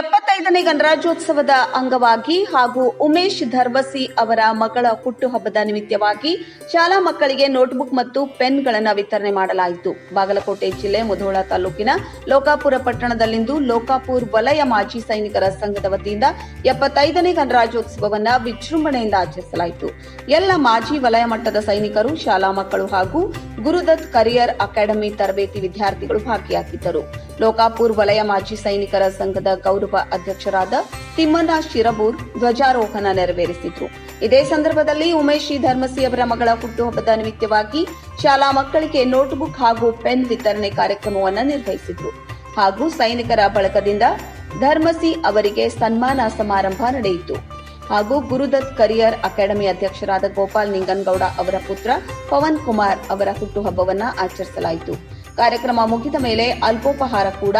ಎಪ್ಪತ್ತೈದನೇ ಗಣರಾಜ್ಯೋತ್ಸವದ ಅಂಗವಾಗಿ ಹಾಗೂ ಉಮೇಶ್ ಧರ್ವಸಿ ಅವರ ಮಗಳ ಹುಟ್ಟುಹಬ್ಬದ ನಿಮಿತ್ತವಾಗಿ ಶಾಲಾ ಮಕ್ಕಳಿಗೆ ನೋಟ್ಬುಕ್ ಮತ್ತು ಪೆನ್ಗಳನ್ನು ವಿತರಣೆ ಮಾಡಲಾಯಿತು. ಬಾಗಲಕೋಟೆ ಜಿಲ್ಲೆ ಮುಧೋಳ ತಾಲೂಕಿನ ಲೋಕಾಪುರ ಪಟ್ಟಣದಲ್ಲಿಂದು ಲೋಕಾಪುರ್ ವಲಯ ಮಾಜಿ ಸೈನಿಕರ ಸಂಘದ ವತಿಯಿಂದ ಎಪ್ಪತ್ತೈದನೇ ಗಣರಾಜ್ಯೋತ್ಸವವನ್ನು ವಿಜೃಂಭಣೆಯಿಂದ ಆಚರಿಸಲಾಯಿತು. ಎಲ್ಲ ಮಾಜಿ ವಲಯ ಮಟ್ಟದ ಸೈನಿಕರು, ಶಾಲಾ ಮಕ್ಕಳು ಹಾಗೂ ಗುರುದತ್ ಕರಿಯರ್ ಅಕಾಡೆಮಿ ತರಬೇತಿ ವಿದ್ಯಾರ್ಥಿಗಳು ಭಾಗಿಯಾಗಿದ್ದರು. ಲೋಕಾಪುರ್ ವಲಯ ಮಾಜಿ ಸೈನಿಕರ ಸಂಘದ ಗೌರವ ಅಧ್ಯಕ್ಷರಾದ ತಿಮ್ಮಣ್ಣ ಶಿರಬೂರ್ ಧ್ವಜಾರೋಹಣ ನೆರವೇರಿಸಿದ್ರು. ಇದೇ ಸಂದರ್ಭದಲ್ಲಿ ಉಮೇಶಿ ಧರ್ಮಸಿ ಅವರ ಮಗಳ ಹುಟ್ಟುಹಬ್ಬದ ನಿಮಿತ್ತವಾಗಿ ಶಾಲಾ ಮಕ್ಕಳಿಗೆ ನೋಟ್ಬುಕ್ ಹಾಗೂ ಪೆನ್ ವಿತರಣೆ ಕಾರ್ಯಕ್ರಮವನ್ನು ನಿರ್ವಹಿಸಿದ್ರು. ಹಾಗೂ ಸೈನಿಕರ ಬಳಗದಿಂದ ಧರ್ಮಸಿ ಅವರಿಗೆ ಸನ್ಮಾನ ಸಮಾರಂಭ ನಡೆಯಿತು. ಹಾಗೂ ಗುರುದತ್ ಕರಿಯರ್ ಅಕಾಡೆಮಿ ಅಧ್ಯಕ್ಷರಾದ ಗೋಪಾಲ್ ನಿಂಗನ್ಗೌಡ ಅವರ ಪುತ್ರ ಪವನ್ ಕುಮಾರ್ ಅವರ ಹುಟ್ಟುಹಬ್ಬವನ್ನು ಆಚರಿಸಲಾಯಿತು. ಕಾರ್ಯಕ್ರಮ ಮುಗಿದ ಮೇಲೆ ಅಲ್ಪೋಪಹಾರ ಕೂಡ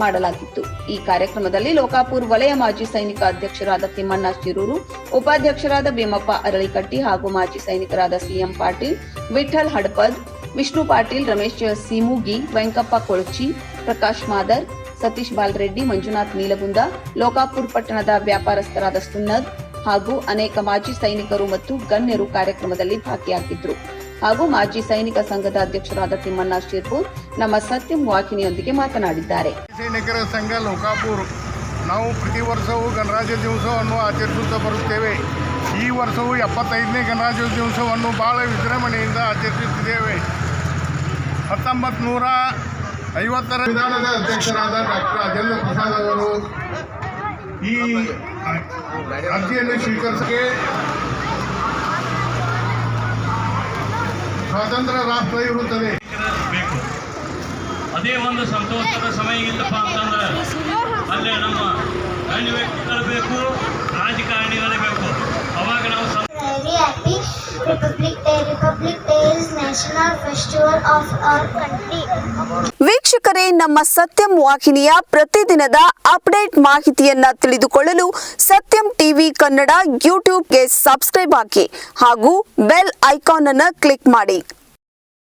ಮಾಡಲಾಗಿತ್ತು. ಈ ಕಾರ್ಯಕ್ರಮದಲ್ಲಿ ಲೋಕಾಪುರ್ ವಲಯ ಮಾಜಿ ಸೈನಿಕ ಅಧ್ಯಕ್ಷರಾದ ತಿಮ್ಮಣ್ಣ ಶಿರೂರು ಉಪಾಧ್ಯಕ್ಷರಾದ ಭೀಮಪ್ಪ ಅರಳಿಕಟ್ಟಿ ಹಾಗೂ ಮಾಜಿ ಸೈನಿಕರಾದ ಸಿಎಂ ಪಾಟೀಲ್ ವಿಠಲ್ ಹಡಪದ್ ವಿಷ್ಣು ಪಾಟೀಲ್, ರಮೇಶ್ ಸಿಮುಗಿ, ವೆಂಕಪ್ಪ ಕೊಳಚಿ, ಪ್ರಕಾಶ್ ಮಾದರ್, ಸತೀಶ್ ಬಾಲ್ರೆಡ್ಡಿ, ಮಂಜುನಾಥ್ ನೀಲಗುಂದ, ಲೋಕಾಪುರ್ ಪಟ್ಟಣದ ವ್ಯಾಪಾರಸ್ಥರಾದ ಸುನ್ನದ್ ಹಾಗೂ ಅನೇಕ ಮಾಜಿ ಸೈನಿಕರು ಮತ್ತು ಗಣ್ಯರು ಕಾರ್ಯಕ್ರಮದಲ್ಲಿ ಭಾಗಿಯಾಗಿದ್ದರು ಹಾಗೂ ಮಾಜಿ ಸೈನಿಕ ಸಂಘದ ಅಧ್ಯಕ್ಷರಾದ ತಿಮ್ಮಣ್ಣ ಶಿರ್ಪೂರ್ ನಮ್ಮ ಸತ್ಯಂ ವಾಹಿನಿಯೊಂದಿಗೆ ಮಾತನಾಡಿದ್ದಾರೆ. ಸೈನಿಕರ ಸಂಘ ಲೋಕಾಪುರ್, ನಾವು ಪ್ರತಿ ವರ್ಷವೂ ಗಣರಾಜ್ಯ ದಿವಸವನ್ನು ಆಚರಿಸುತ್ತಾ ಬರುತ್ತೇವೆ. ಈ ವರ್ಷವೂ ಎಪ್ಪತ್ತೈದನೇ ಗಣರಾಜ್ಯ ದಿವಸವನ್ನು ಬಹಳ ವಿಜೃಂಭಣೆಯಿಂದ ಆಚರಿಸುತ್ತಿದ್ದೇವೆ. ಹತ್ತೊಂಬತ್ತು ನೂರ ಐವತ್ತರ ವಿಧಾನದ ಅಧ್ಯಕ್ಷರಾದ ಡಾಕ್ಟರ್ ರಾಜೇಂದ್ರ ಪ್ರಸಾದ್ ಅವರು ಈ ಅರ್ಜಿಯನ್ನು ಸ್ವೀಕರಿಸಕ್ಕೆ ಸ್ವಾತಂತ್ರ್ಯ ರಾಷ್ಟ್ರ ಇರುತ್ತದೆ ಅದೇ ಒಂದು ಸಂತೋಷದ ಸಮಯ ಇಲ್ಲಪ್ಪ ಅಂತಂದ್ರೆ ಅಲ್ಲೇ ನಮ್ಮ ಗಣ್ಯ ವ್ಯಕ್ತಿಗಳು ಬೇಕು ರಾಜಕಾರಣಿಗಳೇ ಬೇಕು ಅವಾಗ ನಾವು ಸಂ- very happy. Republic Day. Republic Day is national festival of our country. ವೀಕ್ಷಕರೇ ನಮ್ಮ ಸತ್ಯಂ ವಾಹಿನಿಯ ಪ್ರತಿದಿನದ ಅಪ್ಡೇಟ್ ಮಾಹಿತಿಯನ್ನ ತಿಳಿದುಕೊಳ್ಳಲು ಸತ್ಯಂ ಟಿವಿ ಕನ್ನಡ ಯೂಟ್ಯೂಬ್ಗೆ ಸಬ್ಸ್ಕ್ರೈಬ್ ಹಾಕಿ ಹಾಗೂ ಬೆಲ್ ಐಕಾನ್ ಅನ್ನು ಕ್ಲಿಕ್ ಮಾಡಿ